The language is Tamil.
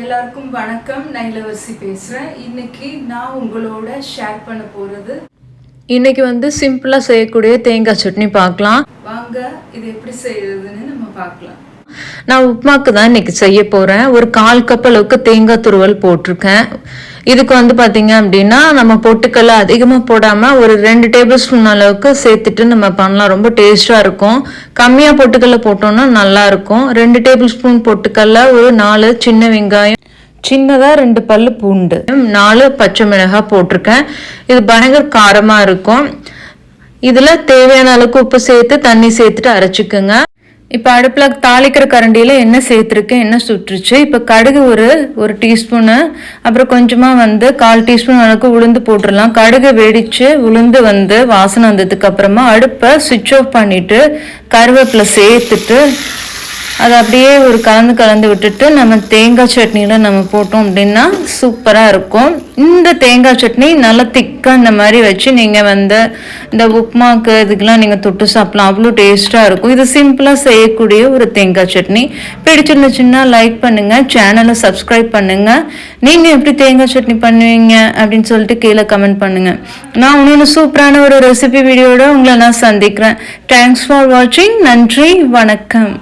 எல்லாருக்கும் வணக்கம். நான் இளவரசி பேசுகிறேன் இன்னைக்கு நான் உங்களோட ஷேர் பண்ண போகிறது இன்னைக்கு வந்து சிம்பிளாக செய்யக்கூடிய தேங்காய் சட்னி பார்க்கலாம். வாங்க இது எப்படி செய்யறதுன்னு நம்ம பார்க்கலாம். நான் உப்புமாக்கு தான் இன்னைக்கு செய்ய போகிறேன் ஒரு கால் கப் அளவுக்கு தேங்காய் துருவல் போட்டிருக்கேன். இதுக்கு வந்து பார்த்தீங்க அப்படின்னா நம்ம பொட்டுக்கல்ல அதிகமாக போடாமல் ஒரு ரெண்டு டேபிள் ஸ்பூன் அளவுக்கு சேர்த்துட்டு நம்ம பண்ணலாம். ரொம்ப டேஸ்ட்டாக இருக்கும். கம்மியாக பொட்டுக்கல்ல போட்டோம்னா நல்லா இருக்கும். ரெண்டு டேபிள் ஸ்பூன் பொட்டுக்கல்ல ஒரு நாலு சின்ன வெங்காயம். சின்னதாக ரெண்டு பல்லு பூண்டு. நாலு பச்சை மிளகாய் போட்டிருக்கேன். இது பயங்கர காரமாக இருக்கும். இதில் தேவையான அளவுக்கு உப்பு சேர்த்து தண்ணி சேர்த்துட்டு அரைச்சிக்கோங்க. இப்போ அடுப்பில் தாளிக்கிற கரண்டியில் எண்ணெய் சேர்த்துருக்கேன் எண்ணெய் சுட்டுருச்சு இப்போ கடுகு ஒரு ஒரு டீஸ்பூனு அப்புறம் கொஞ்சமாக வந்து கால் டீஸ்பூன் அளவுக்கு உளுந்து போட்டுடலாம். கடுகு வெடித்து உளுந்து வந்து வாசனை வந்ததுக்கு அப்புறமா அடுப்பை சுவிட்ச் ஆஃப் பண்ணிவிட்டு கருவேப்பிலை சேர்த்துட்டு அதை அப்படியே ஒரு கலந்து கலந்து விட்டுட்டு நம்ம தேங்காய் சட்னியில் நம்ம போட்டோம் அப்படின்னா சூப்பராக இருக்கும். இந்த தேங்காய் சட்னி நல்லா திக்காக இந்த மாதிரி வச்சு நீங்கள் வந்து இந்த உப்புமாக்கு இதுக்கெல்லாம் நீங்கள் தொட்டு சாப்பிடலாம். அவ்வளோ டேஸ்ட்டாக இருக்கும். இது சிம்பிளாக செய்யக்கூடிய ஒரு தேங்காய் சட்னி. பிடிச்சிருந்துச்சுன்னா லைக் பண்ணுங்கள் சேனலை சப்ஸ்கிரைப் பண்ணுங்கள் நீங்கள் எப்படி தேங்காய் சட்னி பண்ணுவீங்க அப்படின்னு சொல்லிட்டு கீழே கமெண்ட் பண்ணுங்கள் நான் இன்னொன்று சூப்பரான ஒரு ரெசிபி வீடியோட உங்களை நான் சந்திக்கிறேன். தேங்க்ஸ் ஃபார் வாட்சிங் நன்றி வணக்கம்.